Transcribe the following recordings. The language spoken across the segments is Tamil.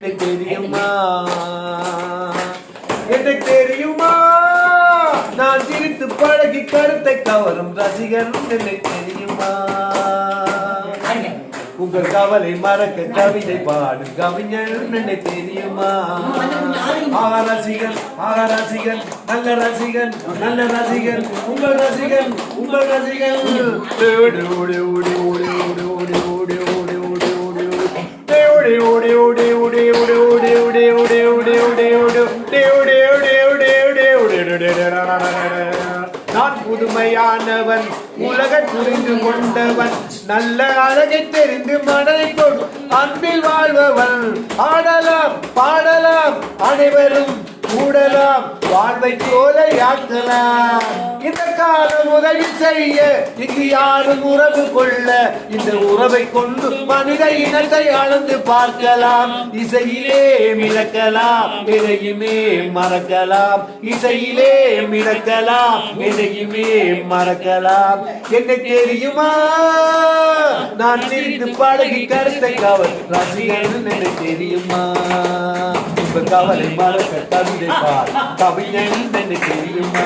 எனக்கு தெரியுமா எனக்கு தெரியுமா நான் சிரித்து பழகி கருத்தை கவரும் ரசிகன் எனக்கு தெரியுமா உங்கள் கவலை மறக்க கவிதை பாடும் கவிஞர் எனக்கு தெரியுமா ஆக ரசிகன் ஆக ரசிகன் நல்ல ரசிகன் நல்ல ரசிகன் உங்கள் ரசிகன் உங்கள் ரசிகன். நான் புதுமையானவன் உலக புரிந்து கொண்டவன் நல்ல அழகை தெரிந்து மனதை கொடு அன்பில் வாழ்பவன் ஆடலாம் பாடலாம் அனைவரும் கூடலாம் வாழ்வை கோலையாக்கலாம் இந்த காலம் உதவி செய்ய இங்கு யாரும் உறவு கொள்ள இந்த உறவை கொண்டு மனித இனத்தை அளந்து பார்க்கலாம். இசையிலே மிதக்கலாம் எதையுமே மறக்கலாம். இசையிலே மிதக்கலாம் எதையுமே மறக்கலாம். என்ன தெரியுமா? நான் சிரித்து பழகி கருத்தை கவர் ரசிகன் எனக்கு தெரியுமா? உங்க கவலை மறக்க கவிதை பார் கவிஞன் எனக்கு தெரியுமா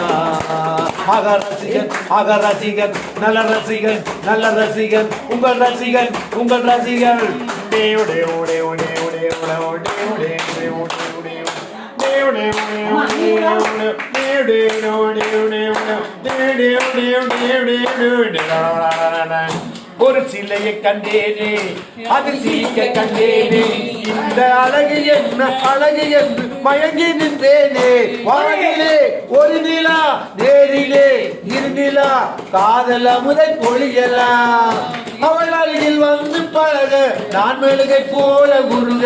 அக ரசிகன் அக ரசிகன் நல்ல ரசிகன் நல்ல ரசிகன் உங்கள் ரசிகன் உங்கள் ரசிகன் டே ஒரு சிலையை கண்டேனே அது சீக்க கண்டேனே. இந்த அழகு என்ன அழகு என்று மயங்கி நின்றேனே. வானிலே ஒரு நிலா நேரிலே இருநிலா காதல் அமுதை பொழியலாம் அவள் அருகில் வந்து பழக நான் மெழுகை போல உருக.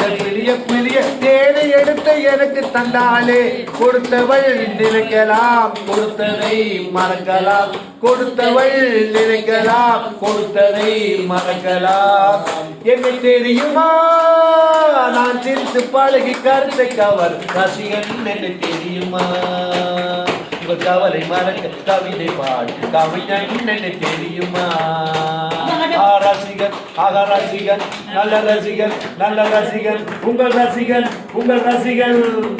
பெரிய பெரிய தேனை எடுத்த எனக்கு தந்தாலே கொடுத்தவள் நினைக்கலாம் கொடுத்ததை மறக்கலாம் கொடுத்தவள் நினைக்கலாம் கொடுத்ததை மறக்கலாம். என்ன தெரியுமா? நான் சிரித்து பழகி கருத்தை கவர் ரசிகன் என்ன தெரியுமா? உங்கள் கவலை மறக்க கவிதை பாடு. கவிஞன் என்ன தெரியுமா? ஆ ரசிகன். ஆக ரசிகன். நல்ல ரசிகன். நல்ல ரசிகன். உங்கள் ரசிகன். உங்கள் ரசிகன்.